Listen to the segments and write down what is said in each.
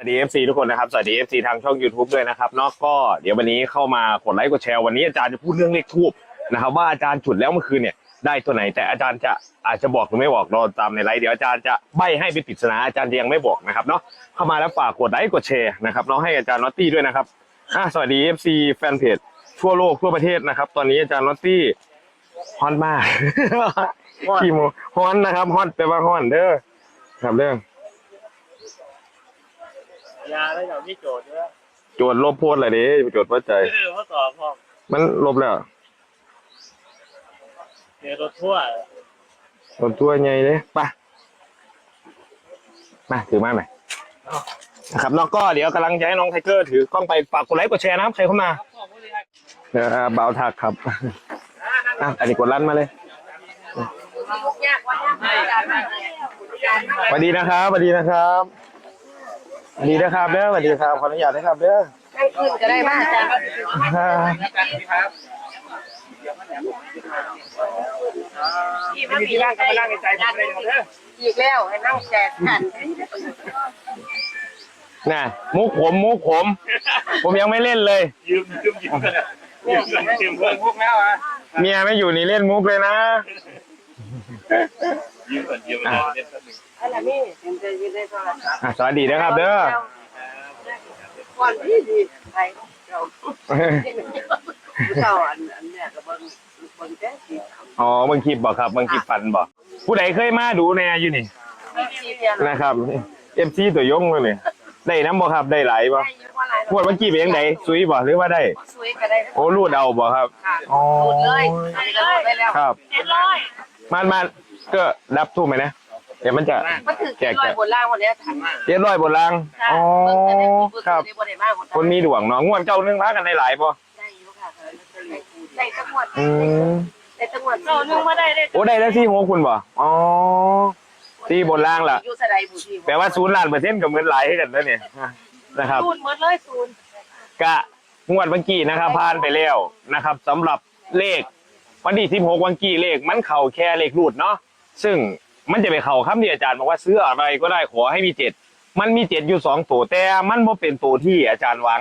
สวัสดี FC ทุกคนนะครับสวัสดี FC ทางช่อง YouTube ด้วยนะครับเนาะก็เดี๋ยววันนี้เข้ามากดไลค์กดแชร์วันนี้อาจารย์จะพูดเรื่องเลขทูบนะครับ ว่าอาจารย์จุดแล้วเมื่อคืนเนี่ยได้ตัวไหน แต่อาจารย์จะอาจจะบอกหรือไม่บอกรอตามในไลฟ์เดี๋ยวอาจารย์จะใบให้เป็นปริศนาอาจารย์ยังไม่บอกนะครับเนาะเข้ามาแล้วฝากกดไลค์กดแชร์นะครับเนาะให้อาจารย์นอตตี้ด้วยนะครับอะสวัสดี FC แฟนเพจทั่วโลกทั่วประเทศนะครับ ตอนนี้อาจารย์นอตตี้ฮอนมากขี้โมฮอนนะครับฮอนแปลว่าฮอนเด้อครับเรื่อง ยาแล้วอย่างที่โจทย์ด้วยโจทย์ลบโพสต์อะไรดิโจทย์ว่าใจเออเขาตอบพอมันลบแล้วเดี๋ยวรถทั่วลบตัวไงเลยไปมาถือมาไหมนะครับน้องก็เดี๋ยวกำลังจะให้น้องไทเกอร์ถือกล้องไปฝากกดไลค์กดแชร์นะครับใครเข้ามาเออเบาถักครับอะอันนี้กดลั่นมาเลยสวัสดีนะครับสวัสดีนะครับ สวัสดีนะครับเด้อสวัสดีครับขออนุญาตนะครับเด้อให้ขึ้นก็ได้มากจ้ะอ่าไม่มีร่างก็มานั่งในใจผมเลยครับอีกแล้วให้นั่งแจกกันน่ะมุกผมมุกผม ผมยังไม่เล่นเลย ยืมยืมยืมกันยืมยืมเพื่อนพวกแล้วอะเมียไม่อยู่นี่เล่นมุกเลยนะยืมก่อนยืมอะ อะไรนี่เห็นใจยืนได้โทรศัพท์อะสวัสดีนะครับ เด้อก่อนที่ดีใครเราเจ้าอันอันเนี้ยก็เบิ่งเบิ่งแค่สีอ๋อเบิ่งคลิปบอกครับเบิ่งคลิปฟันบอกผู้ใดเคยมาดูแน่อยู่นี่สีเดียวนะครับเอฟซีตัวยงเลยนี่ได้น้ำบ่ครับได้หลายบ่ได้อยู่ว่าอะไรพวดเมื่อกี้เป็นยังไงซุยบ่หรือว่าได้ สวยก็ได้โอ้รูดเอาบ่ครับค่ะอ๋อหมดเลยอันนี้ก็หมดไปแล้วครับ เจ็ดร้อยมันมันก็รับทูบไหมนะ เดี๋ยวมันจะ มันถือเจ็ดร้อยบนล่างวันนี้ถังเรียบร้อยบนรางอ๋อครับคนมีดวงเนาะงวดเจ้านึงพากันได้หลายบ่ได้อยู่ค่ะได้จังหวัดอืมได้จังหวัดเรานึงมาได้ได้โอ้ได้แล้วที่หัวคุณบ่อ๋อที่บนล่างล่ะอยู่สไลบุรีแปลว่าศูนย์ล้านเปอร์เซ็นต์กับเงินหลายให้กันแล้วเนี่ยนะครับศูนย์หมดเลยศูนย์กะงวดเมื่อกี้นะครับผ่านไปแล้วนะครับสำหรับเลขวันที่16วันกี้เลขมันเข่าแค่เลขรูดเนาะซึ่ง มันจะไปเข่าคำที่อาจารย์บอกว่าซื้ออะไรก็ได้ขอให้มีเจ็ดมันมีเจ็ดอยู่สองตัวแต่มันบ่เป็นตัวที่อาจารย์หวัง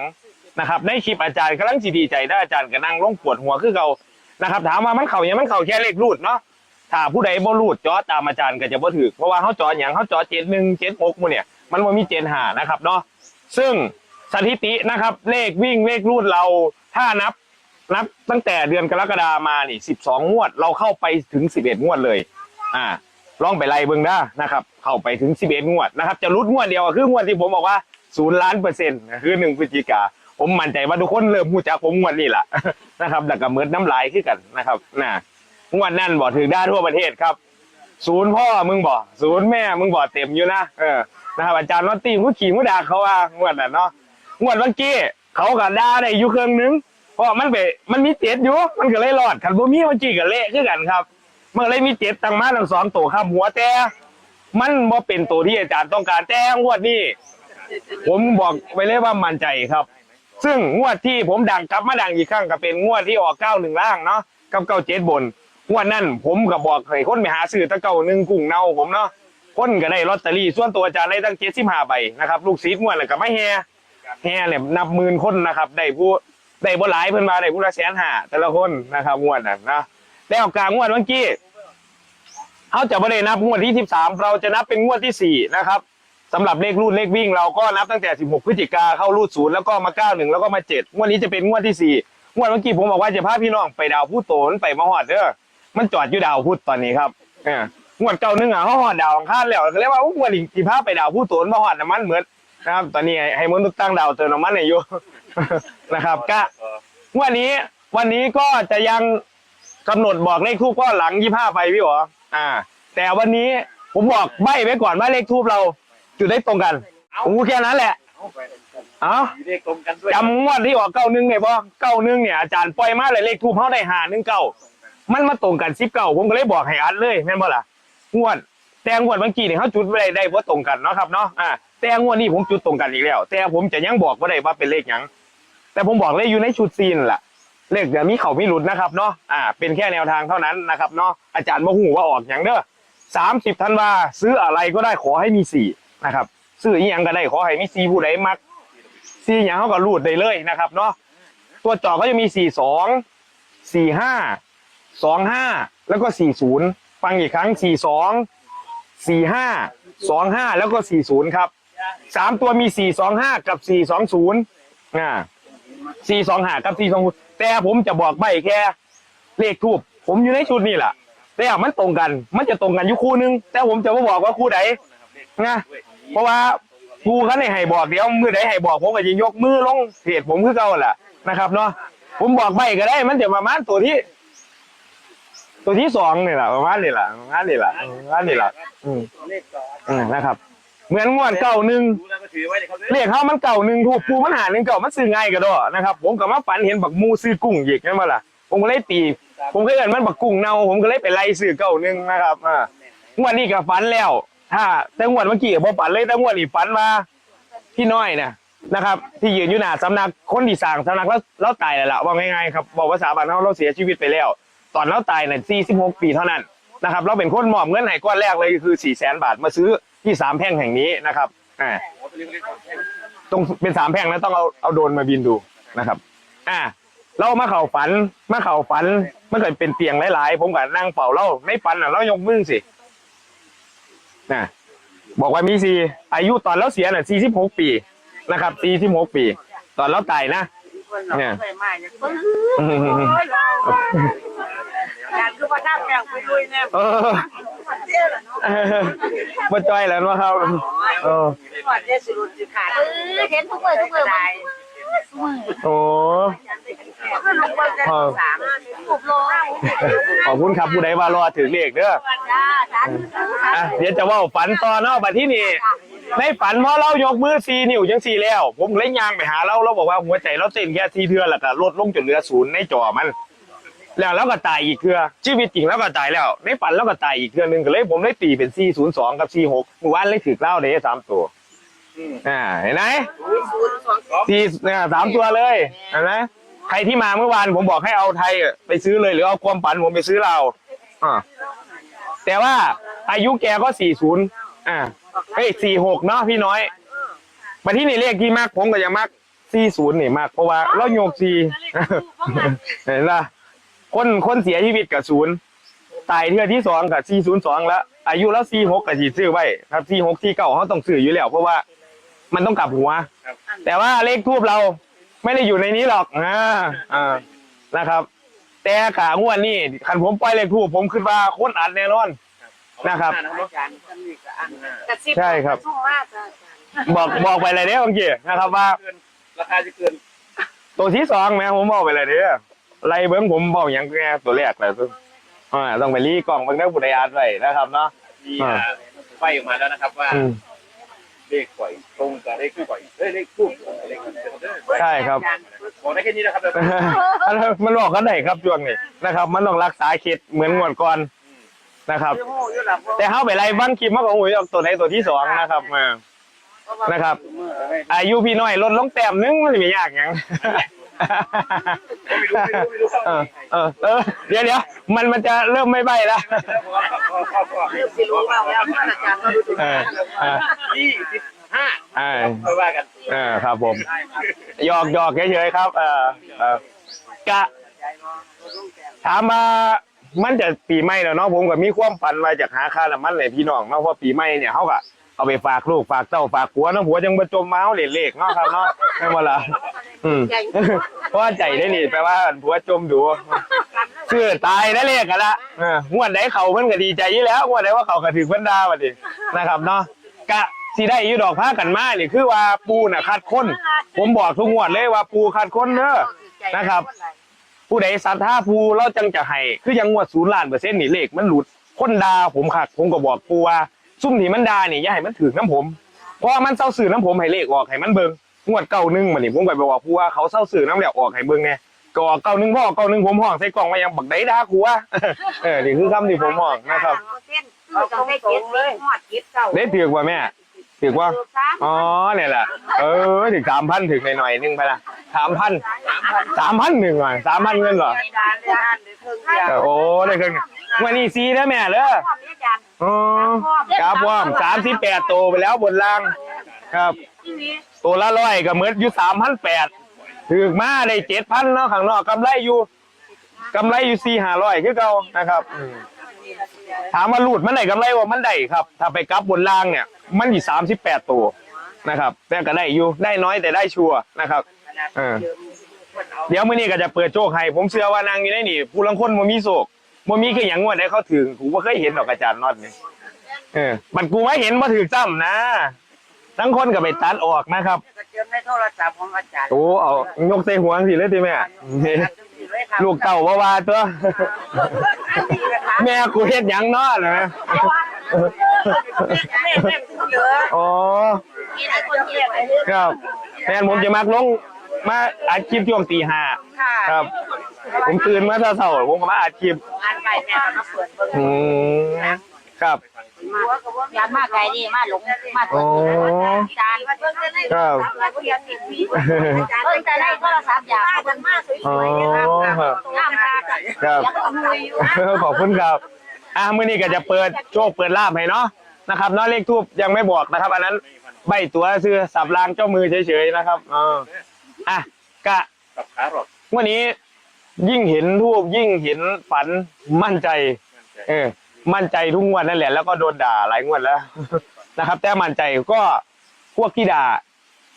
นะครับในคลิปอาจารย์กำลังสิดีใจได้อาจารย์ก็นั่งลงปวดหัวคือเขานะครับ ถามว่ามันเข่าอย่างมันเข่าแค่เลขรูดเนาะถ้าผู้ใดบ่รูดจอตามอาจารย์ก็จะบ่ถือเพราะว่าเขาจออย่างเขาจอเจ็ดหนึ่งเจ็ดหกมันเนี่ยมันบ่มีเจ็ดหานะครับเนาะซึ่งสถิตินะครับ เลขวิ่งเลขรูดเราถ้านับนับตั้งแต่เดือนกรกฎามานี่สิบสองงวด เราเข้าไปถึงสิบเอ็ดงวดเลย อ่า ลองไปไล่เบิ่งได้นะครับ เข้าไปถึงสิบเอ็ดงวดนะครับ จะรุดงวดเดียวคืองวดที่ผมบอกว่าศูนย์ล้านเปอร์เซ็นต์คือหนึ่งพฤศจิกา ผมมั่นใจว่าทุกคนเริ่มหูจักผมงวดนี้แหละนะครับแต่ก็เหมือนน้ำลายขึ้นกันนะครับน่ะงวดนั่นบอกถึงได้ทั่วประเทศครับ ศูนย์พ่อมึงบอกศูนย์แม่มึงบอกเต็มอยู่นะเออนะครับอาจารย์นอตตี้มึงขี่มึงด่าเขาว่างวดน่ะเนาะงวดเมื่อกี้เขาก็ด่าได้อยู่เครื่องนึงเพราะมันไปมันมีเจ็ดอยู่มันก็เลยรอดขันบ่มีเมื่อกี้ก็เละคือกันครับ มันก็เลยมีเจ็ดตังมาทั้งสองตัวครับหัวแต่มันบ่เป็นตัวที่อาจารย์ต้องการแต่งวดนี้ผมบอกไปเลยว่ามั่นใจครับ ซึ่งงวดที่ผมดังกลับมาดังอีกครั้งก็เป็นงวดที่ออกเก้าหนึ่งล่างเนาะกับเก้าเจ็ดบนงวดนั้นผมก็บอกให้คนไปหาซื้อตะเก้าหนึ่งกุ้งเน่าผมเนาะคนก็ได้ลอตเตอรี่ส่วนตัวอาจารย์ได้ตั้งเจ็ดสิบห้าใบนะครับลูกศิษย์งวดแล้วก็ไม่แฮแห่เนี่ยนับหมื่นคนนะครับได้ผู้ได้บ่หลายเพิ่นมาได้ผู้ละแสนห้าแต่ละคนนะครับงวดน่ะนะแล้วกลางงวดเมื่อกี้ เขาจะไม่ได้นับงวดที่ 13 เราจะนับเป็นงวดที่ 4 นะครับสำหรับเลขรูดเลขวิ่งเราก็นับตั้งแต่ 16 พฤศจิกาเข้ารูดศูนย์แล้วก็มา 91 แล้วก็มา 7 งวดนี้จะเป็นงวดที่ 4 งวดเมื่อกี้ผมบอกว่าจะพาพี่น้องไปดาวผู้โตนไปมาหอดเด้อมันจอดอยู่ดาวพุธตอนนี้ครับงวดเก่านึงอะเขาหอดดาวอังคารแล้วก็เรียกว่าอุ๊ยงวดอีกสิพาไปดาวผู้โตนมาหอดน้ำมันเหมือนนะครับ ตอนนี้ให้มนุษย์ตั้งดาวเติมน้ำมันอยู่นะครับก็วันนี้วันนี้ก็จะยังกำหนดบอกเลขทูบก็หลังยี่ห้าไปพี่หรอ อ่า แต่วันนี้ผมบอกใบไว้ก่อนว่าเลขทูบเราจุดได้ตรงกันผมพูดแค่นั้นแหละ เอ้าอยู่ได้ตรงกันด้วยจำงวดที่ออกเก้าหนึ่งไงบ่เก้าหนึ่งเนี่ยอาจารย์ปล่อยมาเลยเลขทูบเขาได้หาหนึ่งเก้ามันมาตรงกันสิบเก้าผมก็เลยบอกให้อัดเลยแม่นบ่ล่ะงวดแต่งวดเมื่อกี้เนี่ยเขาจุดไม่ได้ได้ว่าตรงกันเนาะครับเนาะอ่าแต่งวดนี้ผมจุดตรงกันอีกแล้ว แต่ผมจะยังบอกว่าได้ว่าเป็นเลขหยังแต่ผมบอกเลยอยู่ในชุดซีนนแหละ เลขเดี๋ยวมีเขามีหลุดนะครับเนาะอ่าเป็นแค่แนวทางเท่านั้นนะครับเนาะอาจารย์บ่หูว่าออกอย่างเด้อสามสิบธันวาซื้ออะไรก็ได้ขอให้มีสี่นะครับ ซื้ออีหยังก็ได้ขอให้มีซีผู้ใดมักซีหยังเขาก็รูดได้เลยนะครับเนาะตัวจอก็จะมีสี่สองสี่ห้าสองห้าแล้วก็สี่ศูนย์ฟังอีกครั้งสี่สองสี่ห้าสองห้าแล้วก็สี่ศูนย์ครับสามตัวมีสี่สองห้ากับสี่สองศูนย์อ่า สี่สองห้ากับสี่สองแต่ผมจะบอกใบแค่เลขทูบผมอยู่ในชุดนี่แหละแต่มันตรงกัน มันจะตรงกันอยู่คู่นึง แต่ผมจะไม่บอกว่าคู่ไหนนะเพราะว่าครูเขาในให้บอกเดี๋ยวมือไหนให้บอกผมก็จะยกมือลงเพจผมคือเก่าแหละนะครับเนาะผมบอกใบก็ได้ มันจะประมาณตัวที่ ตัวที่สองนี่แหละประมาณนี่แหละประมาณนี่แหละประมาณนี่แหละอืมอืมนะครับ เหมือนงวดเก่าหนึ่งดูแล้วก็ถือไว้เลยครับเลขเขามันเก่าหนึ่งถูกปูมันหาหนึ่งเก่ามันซื้อง่ายก็ดอนะครับ ผมก็มาฝันเห็นบักมูซื้อกุ้งหยิกนั่นมาล่ะ ผมก็เลยตี ผมก็เห็นมันบักกุ้งเน่าผมก็เลยไปไล่ซื้อเก่าหนึ่งนะครับอ่างวดนี้ก็ฝันแล้ว ถ้าแต่งวดเมื่อกี้ก็บ่ฝันเลยแต่งวดนี้ฝันมาพี่น้อยเนี่ยนะครับ ที่ยืนอยู่หน้าสำนักคนที่สั่งสำนักแล้วแล้วตายแล้วล่ะว่าง่ายๆครับบอกภาษาบ้านเขาเราเสียชีวิตไปแล้ว ตอนเราตายเนี่ย46 ปีเท่านั้นนะครับ เราเป็นคนมอบเงินให้ก้อนแรกเลยคือ4 0 0 0 0 0 บาทมาซื้อ ที่สามแพร่งแห่งนี้นะครับอ่าตรงเป็นสามแพร่งนะต้องเอาเอาโดรนมาบินดูนะครับ อ่าเรามาเข่าฝันมาเข่าฝันมันเกิดเป็นเตียงหลายๆ ผมก็นั่งเป่าเล่าในฝันอะเรายกมือสินะบอกว่ามีสีอายุตอนเราเสียน่ะสี่สิบหกปีนะครับสี่สิบหกปี ตอนเราตายนะเนี้อืมโอ้ยเราอยากคือว่าน้ำแข็งไปลุยเนี่ย เออเจ๊ละเนาะเออมาจอยแล้ววะครับเออก่อนเจ๊สิรุนสิขาดเออเห็นทุกมือทุกมือได้โอ้ก็ลุงบอลจะสามถูกลงขอบคุณครับผู้ใดว่ารอถึงเลขเด้อจ้าจ้าอะเดี๋ยวจะเว่าฝันต่อเนาะบัดที่นี่ในฝันพอเรายกมือซีนิ้วจังซีแล้ว ผมเลยย่างไปหาเราเราบอกว่าหัวใจเราเต้นแค่ซีเทือแล้วก็ลดลงจนเหลือศูนย์ในจอมัน แล้วเราก็ตายอีกเทือชีวิตจริงแล้วก็ตายแล้วในฝันเราก็ตายอีกเทือหนึงก็เลยผมเลยตีเป็นซีศูนย์สองกับซีหกเมื่อวานเลยถือเล่าเด้สามตัวอ่าเห็นไหมศูนย์สองซีเนี่ยสามตัวเลยเห็นไหมใครที่มาเมื่อวานผมบอกให้เอาไทยไปซื้อเลยหรือเอาความฝันผมไปซื้อเราอ่าแต่ว่าอายุแกก็สี่ศูนย์อ่าเฮ้ยสี่หกเนาะพี่น้อย มาที่นี่เลขที่มากผมก็ยังมากสี่ศูนย์นี่มากเพราะว่าเราโยกสี่เห็นป่ะ คนคนเสียชีวิตกับศูนย์ตายเทือที่สองกับสี่ศูนย์สองแล้ว อายุแล้วสี่หกกับสี่ซื้อไว้ครับสี่หกสี่เก้าเขาต้องซื้ออยู่แล้วเพราะว่ามันต้องกลับหัว แต่ว่าเลขทูบเราไม่ได้อยู่ในนี้หรอกอ่าอ่านะครับ แต่ขางวดนี่คันผมปล่อยเลขทูบผมคิดว่าคนอัดแน่นอนนะครับอาจารย์ท่านนี่ก็อันกระซิบใช่ครับทุ่มมากจ้ะบอกบอกไปเลยเด้อบางทีนะครับว่าเกินราคาจะเกิน ตัวที่สองแม่ผมบอกไปเลยเด้อ ไล่เบิ้งผมบอกอย่างแกตัวแรกเลยซึ่งอ่าต้องไปรีกล่องเบิ้งได้บุตรอาร์ตไว้นะครับเนาะ มีไฟออกมาแล้วนะครับว่า อืม เลขปล่อยตรงกับเลขคู่ปล่อยเอ้ยเลขคู่เลขคู่ใช่ครับบอกได้แค่นี้นะครับมันบอกกันไหนครับช่วงนี้นะครับ มันต้องรักษาเขตเหมือนงวดก่อนนะครับคือหูอยู่หลับแต่เข้าไปไล่บ้างคลิปมากกว่าหูยออกตัวไหนตัวที่สองนะครับมานะครับ อายุพี่น้อยลดลงแต้มนึงมันจะไม่ยากหยัง ไม่รู้ไม่รู้ไม่รู้เออเออเออเดี๋ยวเดี๋ยวมันมันจะเริ่มไม่ใบแล้วเริ่มสิรู้ว่าแล้วนอาจารย์ก็ดูดูเออเออยี่สิบห้าเออค่อยว่ากันครับผมหยอกหยอกเฉยๆครับเออเออกะถามมามันจะปีใหม่แล้วเนาะผมก็มีความฝันมาจากหาค่าน้ำมันเลยพี่น้องเนาะเพราะปีใหม่เนี่ยเขาก็เอาไปฝากลูกฝากเต้าฝากผัวเนาะผัวจังประจมเมาเหรียญเลขเนาะครับเนาะไม่หมดละ อืมเพราะว่าใจได้นี่แปลว่าผัวจมดูชื่อตายได้เลขกันละเอองวดไหนเขาเพิ่นก็ดีใจอยู่แล้วงวดไหนว่าเขาก็ถือเพิ่นดาบัดนี้นะครับเนาะกะสิได้อยู่ดอกผ้ากันมานี่คือว่าปูน่ะคัดค้นผมบอกทุกงวดเลยว่าปูคัดค้นเด้อ นะครับ ผู้ใดศรัทธาผู้เราจังจะให้คือยังงวดศูนย์ล้านเปอร์เซ็นต์นี่เลขมันหลุดคนด่าผมคักผมก็บอกปูว่าซุ่มที่มันด่านี่อย่าให้มันถือน้ำผมเพราะว่ามันเศร้าสื่อน้ำผมให้เลขออกให้มันเบิ่ง งวดเก้าหนึ่งมานี่ผมก็ไปบอกปูว่าเขาเศร้าสื่อน้ำแล้วออกให้เบิ่งไงก็ออกเก้าหนึ่งพ่อเก้าหนึ่งผมห้องใส่กล่องมายังบักได้ด่ากูว่าเออนี่คือคำที่ผมห้องนะครับเส้นคือต้องได้เก็บเลยหอดเก็บเก่าได้ถือกว่าแม่ถือกว่าอ๋อเนี่ยแหละเออถึงสามพันถึงหน่อยๆนึงไปละสามพันสามพันหนึ่งอะสามพันเงินเหรอดานเลยอ่านเลยเพิ่งเดียวเออโอ้ได้เครื่องวันนี้ซีแล้วแม่เลยความนี้อาจารย์อ๋อครับว่าสามสิบแปดโตไปแล้วบนล่างครับ ตัวละร้อยก็เหมือนอยู่สามพันแปดถือมาได้เจ็ดพันเนาะข้างนอกกำไรอยู่กำไรอยู่สี่ห้าร้อยคือเก่านะครับอืมถามว่ารูดมันได้กำไรว่ามันได้ครับ ถ้าไปกลับบนล่างเนี่ย มันอยู่สามสิบแปดตัวนะครับแต่ก็ได้อยู่ได้น้อยแต่ได้ชัวร์นะครับเออเดี๋ยวมื้อนี้ก็จะเปิดโชคให้ผมเชื่อว่านางอยู่ในนี่ผู้ลังคนบ่มีโศกบ่มีคือหยังงวดได้เขาถึงกูบ่เคยเห็นดอกอาจารย์น็อตนี่เออมันกูไม่เห็นบ่ถือจ้ำนะ ทั้งคนก็ไปตัดออกนะครับก็เจอในโทรศัพท์ของอาจารย์โอ้เอายกใส่หัวสิเลยทีแม่นี่ลูกเต่าว่าว่าตัวแม่กูเฮ็ดหยังเนาะนะอ๋อมีหลายคนที่ไปเรื่อยครับแฟนผมจะมักลงมาอัดคลิปช่วงตีห้าค่ะครับ ผมตื่นมาเช้าๆผมก็มาอัดคลิปอ่านไปแม่ก็มาเปิดเบิ่งอืมครับ ยามมากไกลดีมาหลงมาอ๋อจานครับเพิ่งจะได้โทรศัพท์อย่ากเพิ่งมาสวยๆนะครับงามค่ะครับยังขโมยอยู่ขอบคุณครับอ่ามื้อนี้ก็จะเปิดโชคเปิดลาบให้เนาะนะครับเนาะเลขทูบยังไม่บอกนะครับ อันนั้นใบตัวซื้อสับรางเจ้ามือเฉยๆนะครับอ๋ออะกะกับขาหรอกวันนี้ยิ่งเห็นทูบยิ่งเห็นฝันมั่นใจ เออ มั่นใจทุกงวดนั่นแหละแล้วก็โดนด่าหลายงวดแล้ว นะครับ แต่มั่นใจก็พวกที่ด่า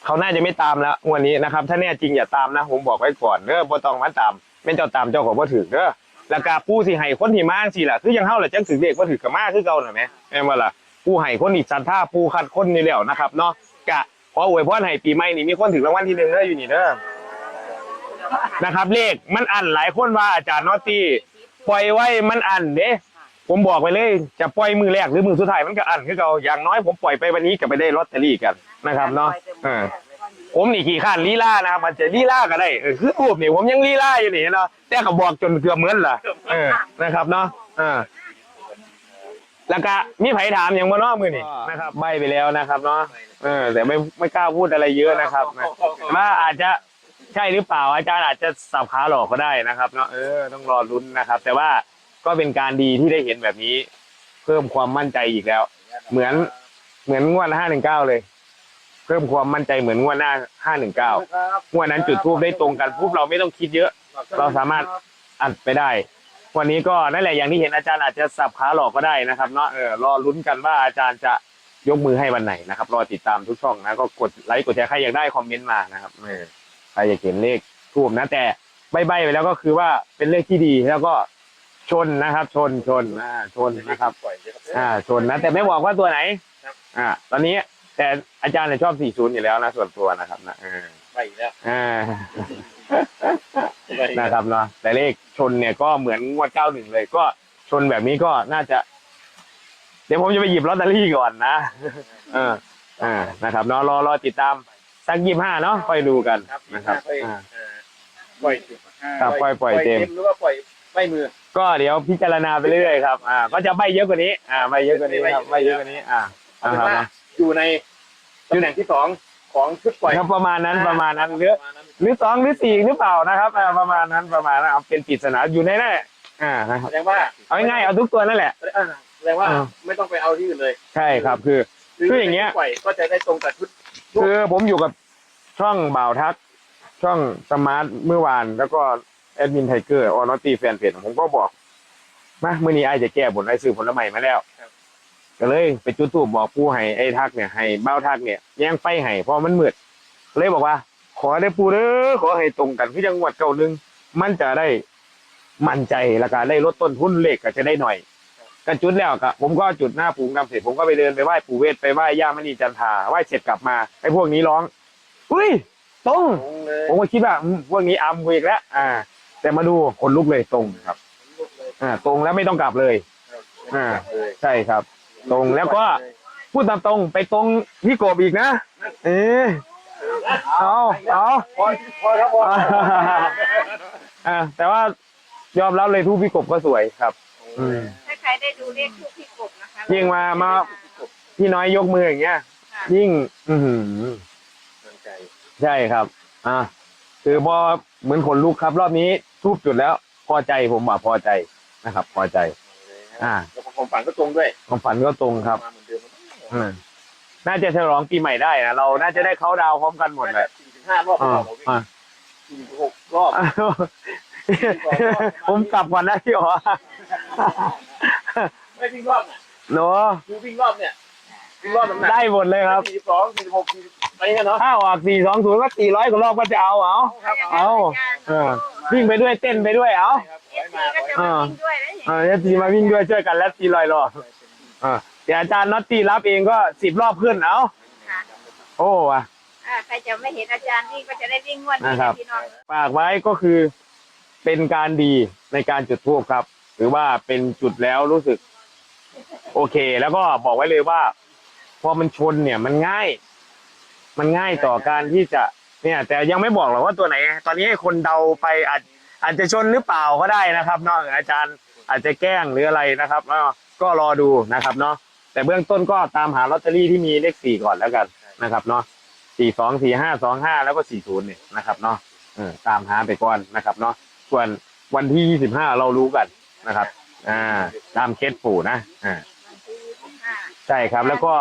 เขาน่าจะไม่ตามแล้วงวดนี้นะครับ ถ้าแน่จริงอย่าตามนะ ผมบอกไว้ก่อนเด้อบ่ต้องมาตามเป็นเจ้าตามเจ้าของบ่ถือเด้อแล้วก็ผู้สิให้คนที่มาสิล่ะคือยังเฮาล่ะจังถือเด็กบ่ถือกับมาคือเก่าน่ะแหมแม่นบ่ล่ะผู้ให้คนอีกศรัทธาผู้คัดคนนี่แล้วนะครับเนาะกะขออวยพรให้ปีใหม่นี้มีคนถึงรางวัลที่หนึ่งเด้ออยู่นี่เด้อนะครับ เลขมันอันหลายคนว่าอาจารย์นอตตี้ปล่อยไว้มันอันเด้ ผมบอกไปเลยจะปล่อยมือแรกหรือมือสุดท้ายมันก็อันคือเก่าอย่างน้อยผมปล่อยไปวันนี้ก็ไปได้ลอตเตอรี่กันนะครับเนาะเออผมนี่ขี่ข้านลีลานะครับมันจะลีลาก็ได้เออคือรูปนี่ผมยังลีลาอยู่นี่เนาะแต่เขาบอกจนเกือบเหมือนล่ะเออนะครับเนาะเออแล้วก็มีไผถามอย่างบ่เนาะมือนี่นะครับใบไปแล้วนะครับเนาะเออ แต่ไม่ไม่กล้าพูดอะไรเยอะนะครับนะว่าอาจจะใช่หรือเปล่าอาจารย์อาจจะสับขาหลอกก็ได้นะครับ เนาะเออต้องรอลุ้นนะครับ แต่ว่า ก็เป็นการดีที่ได้เห็นแบบนี้ เพิ่มความมั่นใจอีกแล้ว เหมือนเหมือนงวดห้าหนึ่งเก้าเลย เพิ่มความมั่นใจเหมือนงวดหน้าห้าหนึ่งเก้างวดนั้นจุดทูบได้ตรงกันปุ๊บเราไม่ต้องคิดเยอะ เราสามารถอัดไปได้ วันนี้ก็นั่นแหละอย่างที่เห็นอาจารย์อาจจะสับขาหลอกก็ได้นะครับเนาะเออรอลุ้นกันว่าอาจารย์จะยกมือให้วันไหนนะครับ รอติดตามทุกช่องนะก็กดไลค์กดแชร์ใครอยากได้คอมเมนต์มานะครับเออใครอยากเห็นเลขทูบนะแต่ใบใบไปแล้วก็คือว่าเป็นเลขที่ดีแล้วก็ ชนนะครับ ชนชนอ่าชนนะครับปล่อยเลยครับ อ่าชนนะ แต่ไม่บอกว่าตัวไหนครับ อ่า ตอนนี้ แต่อาจารย์เนี่ยชอบ 40 อยู่แล้วนะส่วนตัวนะครับนะเออไปอีกแล้วอ่าไปอีกแล้วนะครับเนาะแต่เลขชนเนี่ยก็เหมือนงวด 91 เลย ก็ชนแบบนี้ก็น่าจะ เดี๋ยวผมจะไปหยิบลอตเตอรี่ก่อนนะเอออ่านะครับเนาะรอรอติดตามสักยี่ห้าเนาะค่อยดูกันครับนะครับค่อยอ่าเอ่อปล่อยครับปล่อยปล่อยเต็ม หรือว่าปล่อยไม่มือ ก็เดี๋ยวพิจารณาไปเรื่อยๆครับ อ่า ก็จะใบเยอะกว่านี้ อ่าใบเยอะกว่านี้ครับใบเยอะกว่านี้ อ่าเอาอ่าเป็นครับว่าอยู่ในตำแหน่งที่สองของชุดปล่อยครับประมาณนั้นประมาณนั้นหรือประมาณนั้นหรือสองหรือสี่หรือเปล่านะครับอ่าประมาณนั้นประมาณนั้นเอาเป็นปริศนาอยู่ในนั่นแหละอ่านะครับแสดงว่าเอาง่ายๆเอาทุกตัวนั่นแหละอ่าแสดงว่าอ่าไม่ต้องไปเอาที่อื่นเลย ใช่ครับคือคืออย่างเงี้ยปล่อยก็จะได้ตรงกับชุดคือผมอยู่กับช่องบ่าวทัก ช่องสมาร์ทเมื่อวานแล้วก็ แอดมินไทเกอร์ออนอตีแฟนเพจผมก็บอกมาเมื่อนี้ไอจะแก้บนไอซื้อผลไม้มาแล้วก็เลยไปจุดทูบบอกผู้ให้ไอ้ทักเนี่ยให้เบ้าทักเนี่ยแย่งไฟให้เพราะมันมืดเลยบอกว่า ขอได้ปูเด้อขอให้ตรงกันที่จังหวัดเก่าหนึงมันจะได้มั่นใจแล้วก็ได้ลดต้นทุนเลขก็จะได้หน่อยกันจุดแล้วก็ผมก็จุดหน้าปู่ดำเสร็จผมก็ไปเดินไปไหว้ปู่เวทไปไหว้ย่ามณีจันทราไหว้เสร็จกลับมาไอ้พวกนี้ร้องอุ้ยตรงตรงเลยผมก็คิดว่าอืมพวกนี้อัมกูอีกแล้วอ่า แต่มาดูคนลุกเลยตรงครับ อ่า ตรงแล้วไม่ต้องกลับเลย อ่าเลยใช่ครับ ตรงแล้วก็พูดตามตรงไปตรงพี่กบอีกนะ เออเอาเอาพอพอครับพออ่าแต่ว่ายอมรับเลยทูปพี่กบก็สวยครับ อืมถ้าใครได้ดูเลขทุกพี่กบนะคะยิ่งมามาพี่น้อยยกมืออย่างเงี้ย ยิ่ง อือหือมั่นใจใช่ครับ อ่าคือพอ เหมือนขนลุกครับ รอบนี้ทูบจุดแล้ว พอใจผมว่าพอใจนะครับ พอใจ อ่าแล้วความฝันก็ตรงด้วยความฝันก็ตรงครับมาเหมือนเดิมอืมน่าจะฉลองปีใหม่ได้นะเราน่าจะได้เข้าดาวน์พร้อมกันหมดเลยสี่ถึงห้ารอบอ่าอ่าสี่ถึงหกรอบผมกลับก่อนนะพี่อ๋อไม่วิ่งรอบน่ะเนาะคือวิ่งรอบเนี่ยวิ่งรอบน้ำหนักได้หมดเลยครับสี่สิบสองสี่สิบหกสี่สิบอะ ไรเงี้ยเนาะถ้าออกสี่สองศูนย์ก็สี่ร้อยกว่ารอบก็จะเอาเอาเอาเออวิ่งไปด้วยเต้นไปด้วยเอาครับเอฟซีก็จะมาวิ่งด้วยนะเออทีมาวิ่งด้วยช่วยกันแล้วตีลอยรอบเออเดี๋ยวอาจารย์น็อตตีรับเองก็สิบรอบขึ้นเอาค่ะโอ้ว่ะอ่าใครจะไม่เห็นอาจารย์วิ่งก็จะได้วิ่งงวดนี้นะครับพี่น้องฝากไว้ก็คือเป็นการดีในการจุดทูบครับ หรือว่าเป็นจุดแล้วรู้สึก โอเค แล้วก็บอกไว้เลยว่า พอมันชนเนี่ยมันง่าย มันง่ายต่อการที่จะเนี่ย แต่ยังไม่บอกหรอกว่าตัวไหน ตอนนี้ให้คนเดาไปอาจอาจจะชนหรือเปล่าก็ได้นะครับเนาะอาจารย์อาจจะแกล้งหรืออะไรนะครับเนาะก็รอดูนะครับเนาะแต่เบื้องต้นก็ตามหาลอตเตอรี่ที่มีเลขสี่ก่อนแล้วกันนะครับเนาะสี่สองสี่ห้าสองห้าแล้วก็สี่ศูนย์เนี่ยนะครับเนาะเออตามหาไปก่อนนะครับเนาะส่วนวันที่ยี่สิบห้าเรารู้กันนะครับ อ่า ตามเคสปู่นะอ่าวันที่สิบห้า ใช่ครับ แล้วก็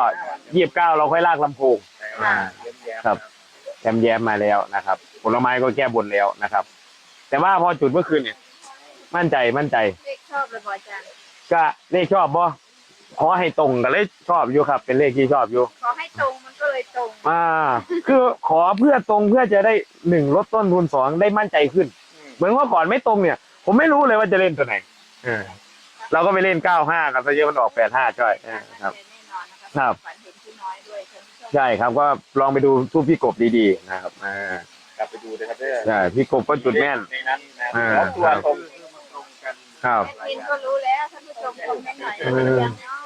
ยี่สิบเก้าเราค่อยลากลำโพงอ่า ครับ แย้มแย้มมาแล้วนะครับ ผลไม้ก็แก้บนแล้วนะครับ แต่ว่าพอจุดเมื่อคืนเนี่ย มั่นใจมั่นใจเลขชอบเลยบออาจารย์ก็เลขชอบบ่ขอให้ตรงกับเลขชอบอยู่ครับ เป็นเลขที่ชอบอยู่ ขอให้ตรงมันก็เลยตรงอ่า คือขอเพื่อตรงเพื่อจะได้หนึ่งลดต้นทุนสองได้มั่นใจขึ้น เหมือนว่าก่อนไม่ตรงเนี่ย ผมไม่รู้เลยว่าจะเล่นตัวไหนเออเราก็ไปเล่นเก้าห้ากันซะเยอะมันออกแปดห้าช่อยอ่าครับแน่นอนนะ คครัรับ ฝันเห็นพี่น้อยด้วยท่านผู้ชมใช่ครับก็ลองไปดูทูปพี่กบดีๆนะครับอ่ากลับไปดูนะครับเด้อใช่พี่กบก็จุดแม่น ในนั้นนะอ่าแล้วตัวตรงตรงกันครับ แอดมินก็รู้แล้วท่านผู้ชมคอมเมนต์หน่อยเออยังเนา